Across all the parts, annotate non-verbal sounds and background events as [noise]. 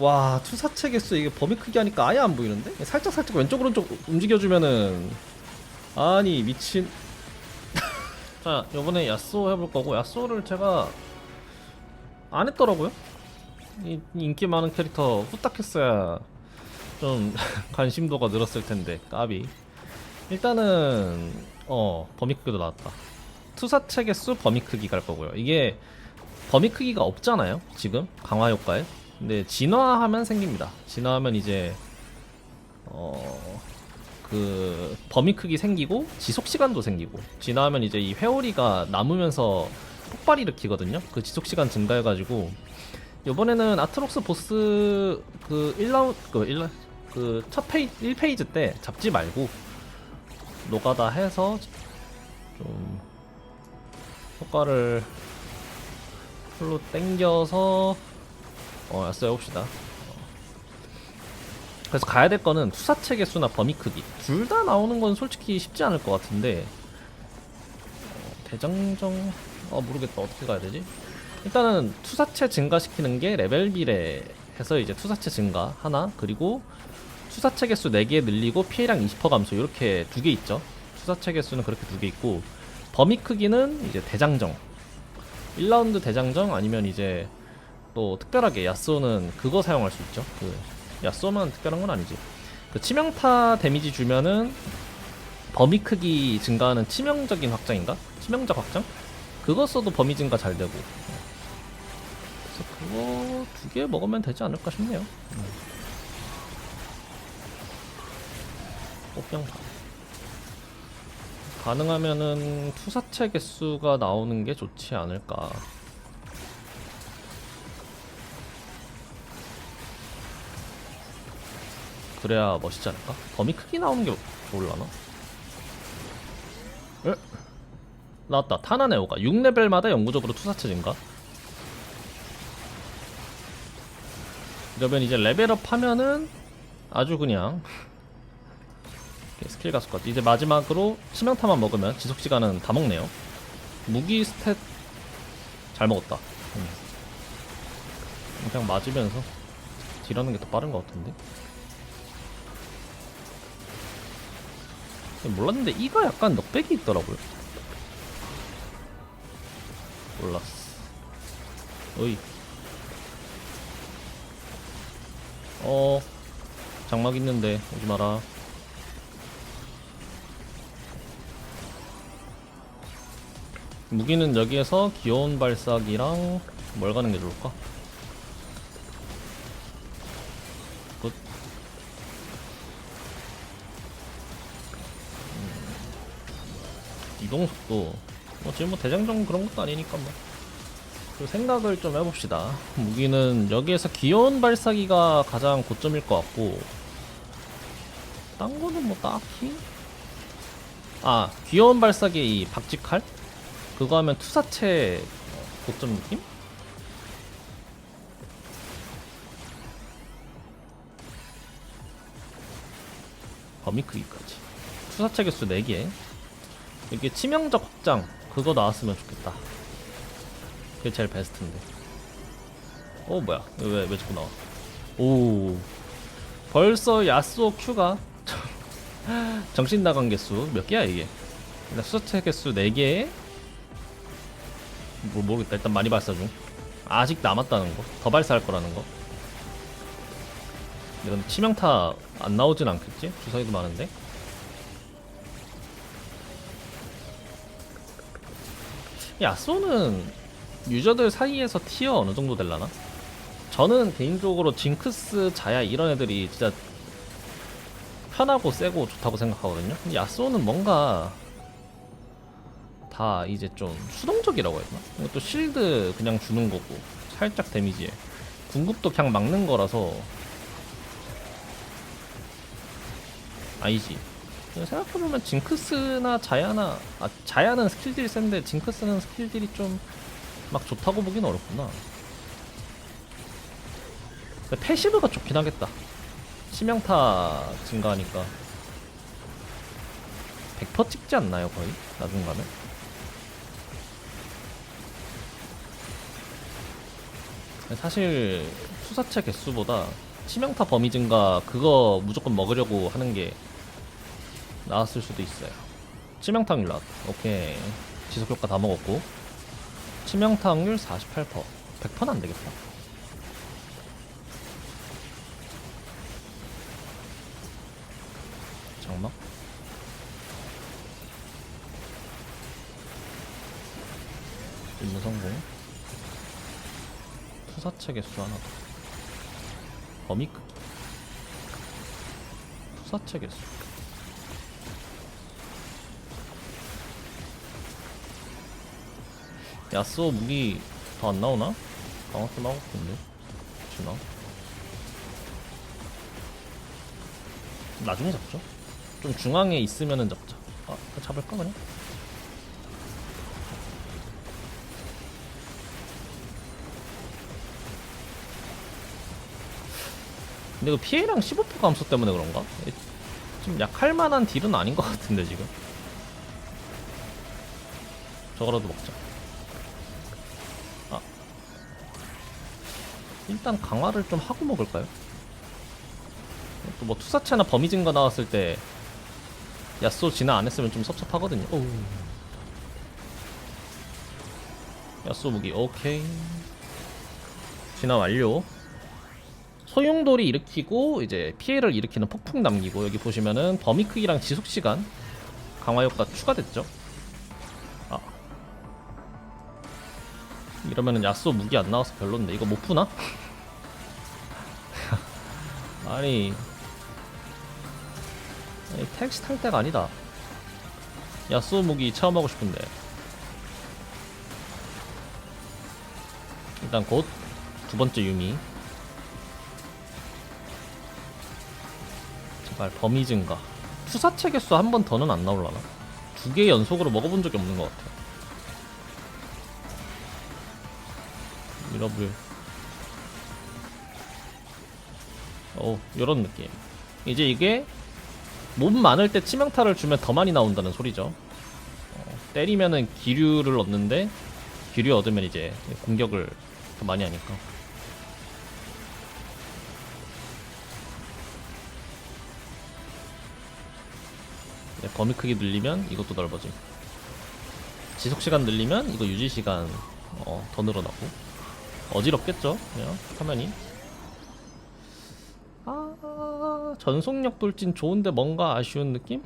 와 투사체 개수 이게 범위 크기 하니까 아예 안 보이는데? 살짝 살짝 왼쪽 오른쪽 움직여주면은. 아니 미친. [laughs] 자 요번에 야쏘 해볼 거고 야쏘를 제가 안 했더라고요. 이, 인기 많은 캐릭터 후딱 했어야 좀 [laughs] 관심도가 늘었을 텐데 까비. 일단은 어 범위 크기도 나왔다. 투사체 개수 범위 크기 갈 거고요. 이게 범위 크기가 없잖아요 지금? 강화 효과에 근데 진화하면 생깁니다. 진화하면 이제 어 그 범위 크기 생기고 지속 시간도 생기고 진화하면 이제 이 회오리가 남으면서 폭발 일으키거든요. 그 지속 시간 증가해 가지고 이번에는 아트록스 보스 그 1라운 그 1, 그첫 페이 1페이지 때 잡지 말고 노가다 해서 좀 효과를 풀로 땡겨서 어 야스 해봅시다 그래서 가야 될 거는 투사체 개수나 범위 크기. 둘 다 나오는 건 솔직히 쉽지 않을 것 같은데. 어, 대장정 어 모르겠다. 어떻게 가야 되지? 일단은 투사체 증가시키는 게 레벨 비례 해서 이제 투사체 증가 하나 그리고 투사체 개수 4개 늘리고 피해량 20% 감소. 이렇게 두 개 있죠. 투사체 개수는 그렇게 두 개 있고 범위 크기는 이제 대장정. 1라운드 대장정 아니면 이제 또 특별하게 야쏘는 그거 사용할 수 있죠. 그 야쏘만 특별한 건 아니지. 그 치명타 데미지 주면은 범위 크기 증가하는 치명적인 확장인가? 치명적 확장? 그거 써도 범위 증가 잘 되고. 그래서 그거 두 개 먹으면 되지 않을까 싶네요. 꽃병파 가능하면은 투사체 개수가 나오는 게 좋지 않을까 그래야 멋있지 않을까? 범위 크기 나오는 게 좋을라나? 에? 나왔다 타나네오가 6레벨마다 영구적으로 투사체 증가 이러면 이제 레벨업 하면은 아주 그냥 스킬 가속까지 이제 마지막으로 치명타만 먹으면 지속시간은 다 먹네요 무기 스탯 잘 먹었다 음. 그냥 맞으면서 딜하는 게 더 빠른 것 같은데 몰랐는데 이가 약간 넉백이 있더라고요. 몰랐어. 어이. 어. 장막 있는데 오지 마라. 무기는 여기에서 귀여운 발사기랑 뭘 가는 게 좋을까? 이동 속도 뭐 지금 뭐 대장정 그런 것도 아니니까 뭐. 그 생각을 좀 해봅시다. 무기는 여기에서 귀여운 발사기가 가장 고점일 것 같고, 딴 거는 뭐 딱히? 아, 귀여운 발사기 이 박쥐칼? 그거 하면 투사체 고점 느낌? 범위 크기까지. 투사체 개수 4개. 이게 치명적 확장, 그거 나왔으면 좋겠다. 그게 제일 베스트인데. 어 뭐야? 왜왜 자꾸 나와? 오 벌써 야스오 큐가 [laughs] 정신 나간 개수 몇 개야 이게? 일단 수사체 개수 4 개에 뭐 모르겠다. 일단 많이 발사 중. 아직 남았다는 거. 더 발사할 거라는 거. 이건 치명타 안 나오진 않겠지? 주사위도 많은데. 야쏘는 유저들 사이에서 티어 어느 정도 될라나? 저는 개인적으로 징크스, 자야 이런 애들이 진짜 편하고 세고 좋다고 생각하거든요. 근데 야쏘는 뭔가 다 이제 좀 수동적이라고 해야 되나? 이것도 실드 그냥 주는 거고 살짝 데미지에 궁극도 그냥 막는 거라서 아니지 생각해보면 징크스나 자야나 아 자야는 스킬들이 센데 징크스는 스킬들이 좀 막 좋다고 보긴 어렵구나 근데 패시브가 좋긴 하겠다 치명타 증가하니까 100% 찍지 않나요 거의? 나중 가면? 사실 투사체 개수보다 치명타 범위 증가 그거 무조건 먹으려고 하는 게 나았을 수도 있어요. 치명타 확률 나왔다. 오케이. 지속 효과 다 먹었고. 치명타 확률 48%. 100%는 안 되겠다. 장막? 임무 성공. 투사체 개수 하나 더. 범위 크기. 투사체 개수. 야스오 무기 더안 나오나? 방어좀 하고 싶은데. 주나? 나중에 잡죠. 좀 중앙에 있으면은 잡자. 아, 잡을까 그냥? 근데 이거 피해랑 15% 감소 때문에 그런가? 좀 약할 만한 딜은 아닌 것 같은데 지금. 저거라도 먹자. 일단 강화를 좀 하고 먹을까요? 또 뭐 투사체나 범위 증가 나왔을 때 야쏘 진화 안 했으면 좀 섭섭하거든요. 오. 야쏘 무기 오케이. 진화 완료. 소용돌이 일으키고 이제 피해를 일으키는 폭풍 남기고 여기 보시면은 범위 크기랑 지속 시간 강화 효과 추가됐죠. 이러면은 야쏘 무기 안 나와서 별론데 이거 못 푸나? [laughs] 아니 아니, 택시 탈 때가 아니다. 야쏘 무기 체험하고 싶은데. 일단 곧 두 번째 유미. 제발 범위 증가. 투사체 개수 한 번 더는 안 나올라나? 두 개 연속으로 먹어본 적이 없는 것 같아. 미러블. 어, 요런 느낌. 이제 이게 몸 많을 때 치명타를 주면 더 많이 나온다는 소리죠. 어, 때리면은 기류를 얻는데 기류 얻으면 이제 공격을 더 많이 하니까. 네, 범위 크기 늘리면 이것도 넓어짐. 지속 시간 늘리면 이거 유지 시간 어, 더 늘어나고 어지럽겠죠? 그냥 화면이. 아 전속력 돌진 좋은데 뭔가 아쉬운 느낌?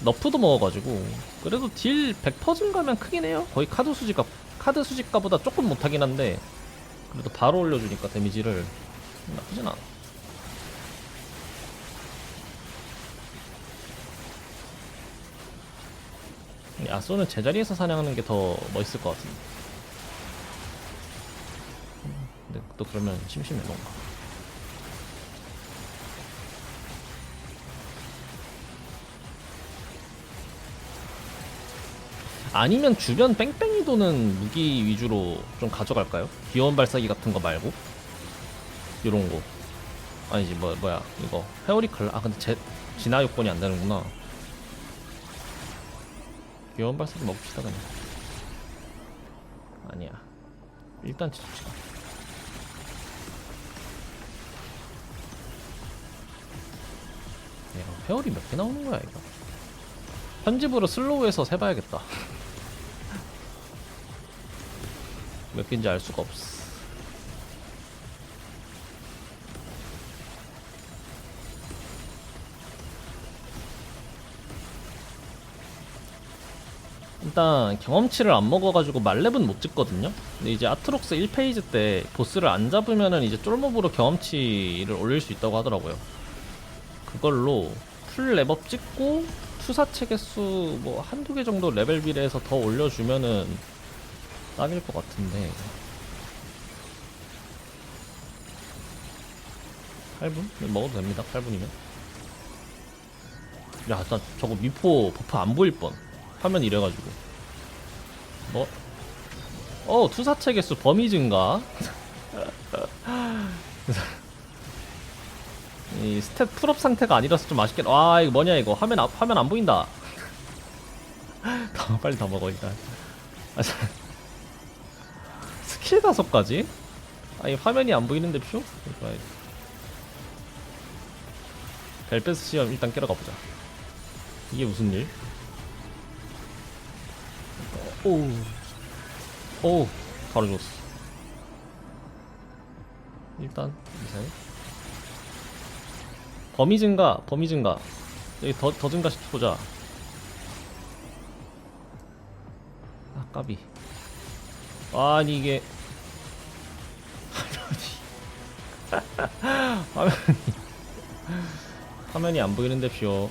너프도 먹어가지고 그래도 딜 100% 증가면 크긴 해요 거의 카드 수집가 카드 수집가보다 조금 못하긴 한데 그래도 바로 올려주니까 데미지를 나쁘진 않아 야쏘는 제자리에서 사냥하는 게 더 멋있을 것 같은데 근데 또 그러면 심심해. 뭔가 아니면 주변 뺑뺑이 도는 무기 위주로 좀 가져갈까요? 귀여운 발사기 같은 거 말고? 요런 거. 아니지 뭐 뭐야. 이거. 헤어리클 아 근데 제 진화 요건이 안 되는구나. 귀여운 발사기 먹읍시다 그냥. 아니야. 일단 지속시간 야, 회오리 몇 개 나오는 거야 이거 편집으로 슬로우해서 세봐야겠다 몇 개인지 알 수가 없어 일단 경험치를 안 먹어가지고 말렙은 못 찍거든요. 근데 이제 아트록스 1페이지 때 보스를 안 잡으면은 이제 쫄몹으로 경험치를 올릴 수 있다고 하더라고요. 그걸로 풀 랩업 찍고 투사체 개수 뭐 한두 개 정도 레벨 비례해서 더 올려주면은 딱일 것 같은데 8분? 먹어도 됩니다 8분이면 야, 나 저거 미포 버프 안 보일 뻔. 화면 이래가지고. 뭐? 어, 투사체 개수 범위 증가. [laughs] 이 스탯 풀업 상태가 아니라서 좀 아쉽게. 와, 이거 뭐냐, 이거. 화면, 아- 화면 안 보인다. [laughs] 다, 빨리 다 먹어, 일단. 아, 자. 스킬 피해 다섯 가지? 아니 화면이 안 보이는데 표? 벨베스 시험 일단 깨러 가보자. 이게 무슨 일? 오우. 오우. 바로 줬어. 일단 미사일. 범위 증가, 범위 증가. 여기 더, 더 증가시켜보자. 아, 까비. 아니, 이게. 화면이. [laughs] 화면이. 화면이 안 보이는데, 뷰.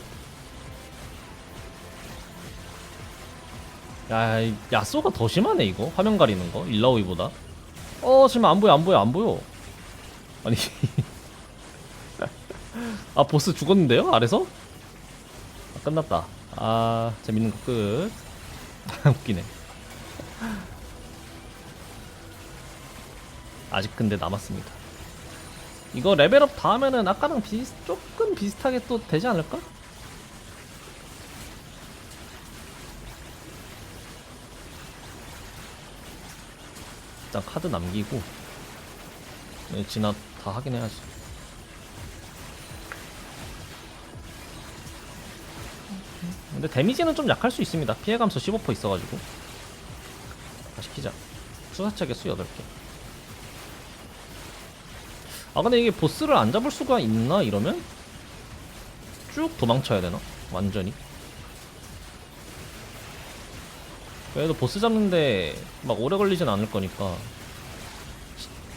야, 이 야쏘가 더 심하네, 이거. 화면 가리는 거. 일라오이보다. 어, 지금 안 보여, 안 보여, 안 보여. 아니. [laughs] 아, 보스 죽었는데요? 아래서? 아, 끝났다. 아, 재밌는 거 끝. [laughs] 웃기네. 아직 근데 남았습니다. 이거 레벨업 다 하면은 아까랑 비슷, 조금 비슷하게 또 되지 않을까? 일단 카드 남기고 네, 진화 다 하긴 해야지. 근데 데미지는 좀 약할 수 있습니다. 피해 감소 15% 있어가지고. 다 시 키자. 수사체 개수 8개. 아 근데 이게 보스를 안 잡을 수가 있나 이러면? 쭉 도망쳐야 되나? 완전히. 그래도 보스 잡는데 막 오래 걸리진 않을 거니까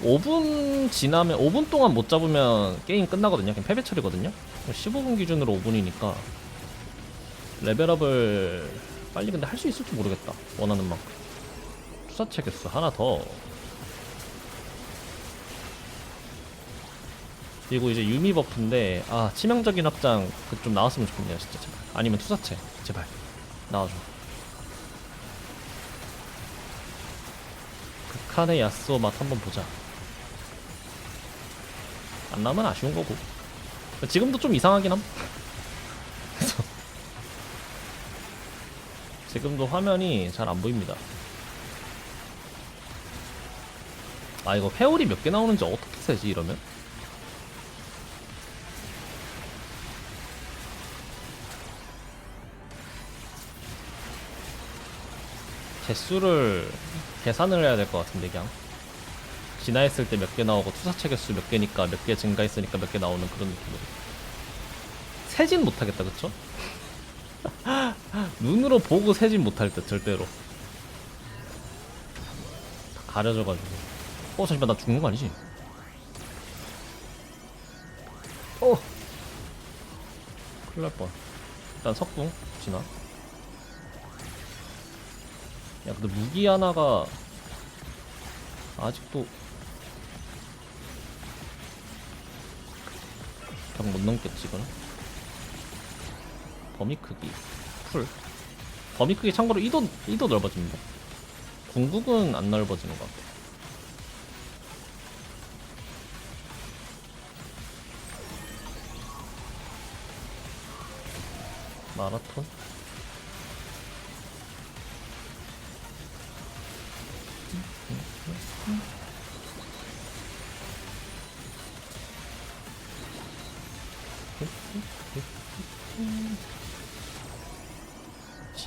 5분 지나면 5분 동안 못 잡으면 게임 끝나거든요. 그냥 패배 처리거든요. 15분 기준으로 5분이니까 레벨업을 빨리 근데 할 수 있을지 모르겠다. 원하는 만큼. 투사체 개수 하나 더. 그리고 이제 유미 버프인데 아 치명적인 확장 그 좀 나왔으면 좋겠네요 진짜 제발. 아니면 투사체 제발 나와줘. 극한의 야스오 맛 한번 보자. 안 나면 아쉬운 거고. 지금도 좀 이상하긴 함. 그래서 지금도 화면이 잘 안 보입니다. 아 이거 회오리 몇 개 나오는지 어떻게 세지 이러면? 개수를 계산을 해야 될 것 같은데 그냥 진화했을 때 몇 개 나오고 투사체 개수 몇 개니까 몇 개 증가했으니까 몇 개 나오는 그런 느낌으로 세진 못하겠다 그쵸? [laughs] 눈으로 보고 세진 못할 듯 절대로. 다 가려져가지고. 어 잠시만 나 죽는 거 아니지? 어! 큰일 날뻔. 일단 석궁 진화. 야 근데 무기 하나가 아직도 벽 못 넘겠지 이거는? 범위 크기 풀 범위 크기 참고로 이도 이도 넓어집니다. 궁극은 안 넓어지는 것 같아. 마라톤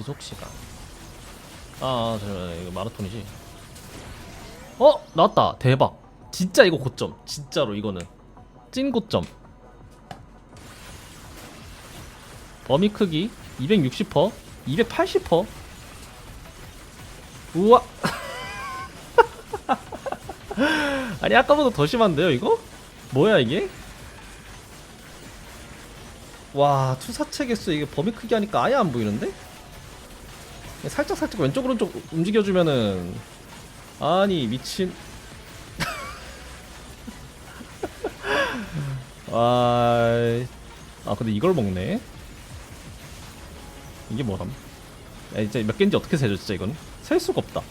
지속 시간. 아, 아, 잠시만 이거 마라톤이지. 어, 나왔다. 대박. 진짜 이거 고점. 진짜로 이거는 찐 고점. 범위 크기 260퍼, 280퍼. 우와. [laughs] 아니 아까보다 더 심한데요 이거? 뭐야 이게? 와 투사체 개수 이게 범위 크기 하니까 아예 안 보이는데? 살짝 살짝 왼쪽 오른쪽 움직여주면은 아니 미친. [laughs] 와... 아 근데 이걸 먹네. 이게 뭐람? 야 진짜 몇 개인지 어떻게 세죠 진짜 이건? 셀 수가 없다.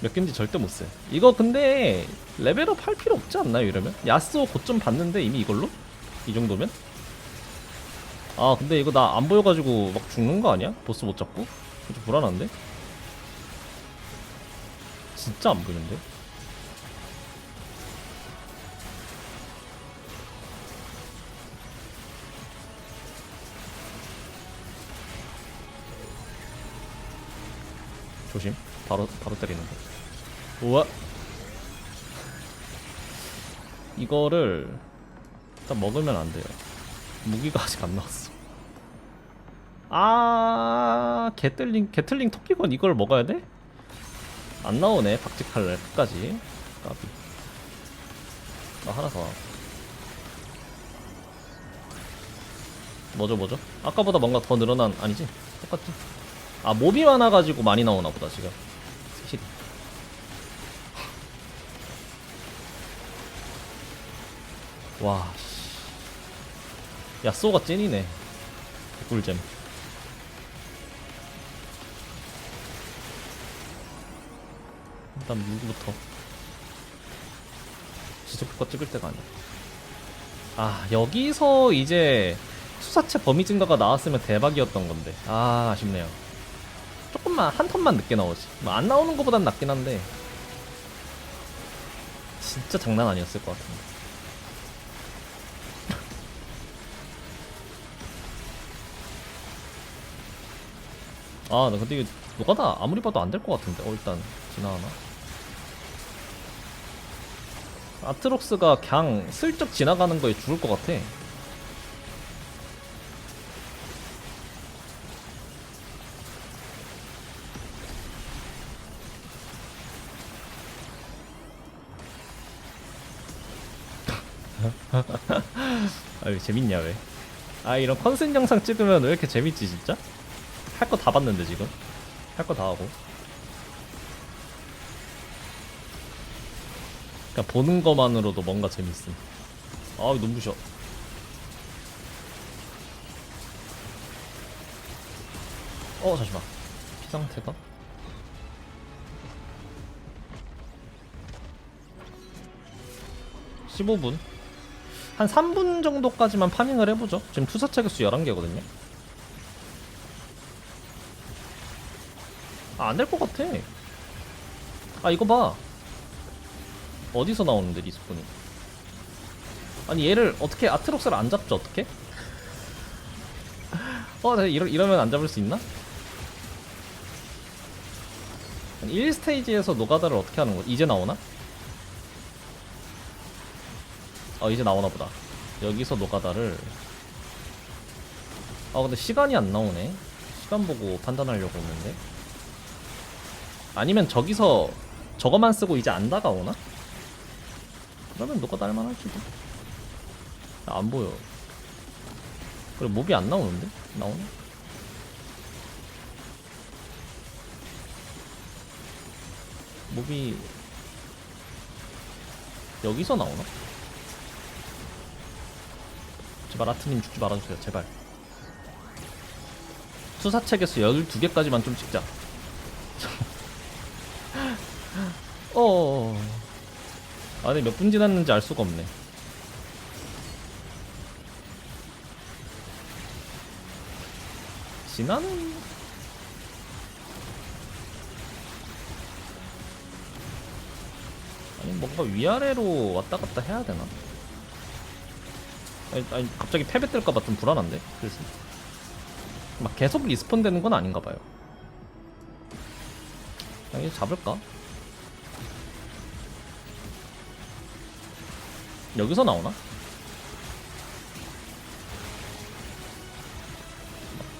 몇 개인지 절대 못세. 이거 근데 레벨업 할 필요 없지 않나요 이러면? 야스오 고점 봤는데 이미 이걸로? 이 정도면? 아 근데 이거 나 안 보여가지고 막 죽는 거 아니야? 보스 못 잡고? 좀 불안한데? 진짜 안 보이는데? 조심. 바로 바로 때리는 거. 우와. 이거를 일단 먹으면 안 돼요. 무기가 아직 안 나왔어. 아, 개틀링 개틀링 토끼건 이걸 먹어야 돼? 안 나오네 박쥐칼날 끝까지. 까비. 나 하나 더. 뭐죠 뭐죠? 아까보다 뭔가 더 늘어난 아니지? 똑같지? 아 몹이 많아가지고 많이 나오나 보다 지금. 시- 와. 씨. 야쏘가 찐이네. 꿀잼. 일단 무기부터. 지속효과 찍을 때가 아니야. 아 여기서 이제 수사체 범위 증가가 나왔으면 대박이었던 건데 아 아쉽네요. 조금만 한 턴만 늦게 나오지. 뭐 안 나오는 것보단 낫긴 한데 진짜 장난 아니었을 것 같은데. 아, 나 근데 이게 노가다 아무리 봐도 안 될 것 같은데. 어, 일단 지나가나? 아트록스가 그냥 슬쩍 지나가는 거에 죽을 것 같아. [laughs] 아, 왜 재밌냐, 왜? 아, 이런 컨셉 영상 찍으면 왜 이렇게 재밌지, 진짜? 할거다 봤는데, 지금. 할 거 다 하고. 그냥 보는 것만으로도 뭔가 재밌음. 아, 눈부셔. 어, 잠시만. 피 상태가? (15분) 한 3분 정도까지만 파밍을 해보죠 지금 투사체 개수 11개거든요 아, 안될 것 같아. 아, 이거 봐. 어디서 나오는데, 리스폰이. 아니, 얘를 어떻게, 아트록스를 안 잡죠, 어떻게? 어, 나 이러, 이러면 안 잡을 수 있나? 1스테이지에서 노가다를 어떻게 하는 거? 이제 나오나? 어, 이제 나오나 보다. 여기서 노가다를. 아, 근데 시간이 안 나오네. 시간 보고 판단하려고 했는데. 아니면 저기서 저거만 쓰고 이제 안 다가오나? 그러면 너가 날만할지도 아, 안 보여 그래 몹이 안 나오는데? 나오네? 몹이 여기서 나오나? 제발 아트님 죽지 말아주세요 제발 수사책에서 12개까지만 좀 찍자 [laughs] 어. 아니 몇 분 지났는지 알 수가 없네. 지나는 아니 뭔가 위아래로 왔다 갔다 해야 되나? 아니, 아니 갑자기 패배 뜰까봐 좀 불안한데. 그래서 막 계속 리스폰 되는 건 아닌가 봐요. 그냥 이거 잡을까? 여기서 나오나?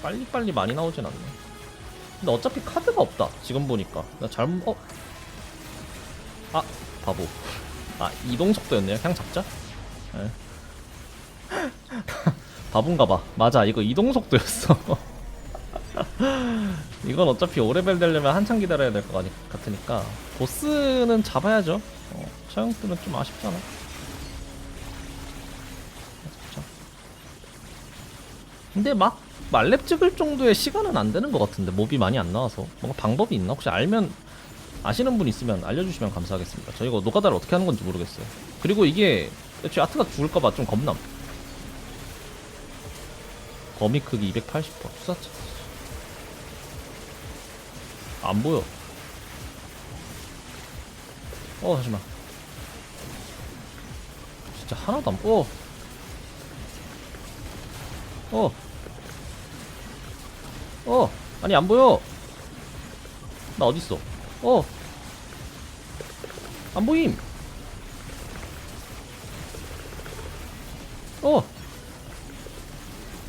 빨리빨리 많이 나오진 않네. 근데 어차피 카드가 없다. 지금 보니까. 나 잘못, 어? 아, 바보. 아, 이동 속도였네요. 그냥 잡자. 네. [laughs] 바본가봐. 맞아, 이거 이동 속도였어. [laughs] 이건 어차피 5레벨 되려면 한참 기다려야 될 것 같으니까. 보스는 잡아야죠. 어, 차용들은 좀 아쉽잖아. 근데 막 말렙 찍을 정도의 시간은 안 되는 것 같은데 몹이 많이 안 나와서 뭔가 방법이 있나? 혹시 알면 아시는 분 있으면 알려주시면 감사하겠습니다. 저 이거 노가다를 어떻게 하는 건지 모르겠어요. 그리고 이게 애초에 아트가 죽을까봐 좀 겁남. 범위 크기 280%. 수사차. 안 보여. 어 잠시만 진짜 하나도 안 어. 어. 어. 아니 안 보여. 나 어디 있어? 어. 안 보임. 어.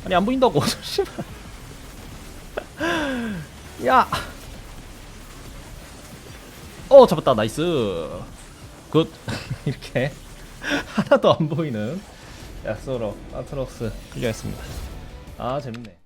아니 안 보인다고. [laughs] 잠시만. 야. 어 잡았다 나이스. 굿. [laughs] 이렇게 [laughs] 하나도 안 보이는 야쏘로 아트록스 클리어했습니다. 아 재밌네.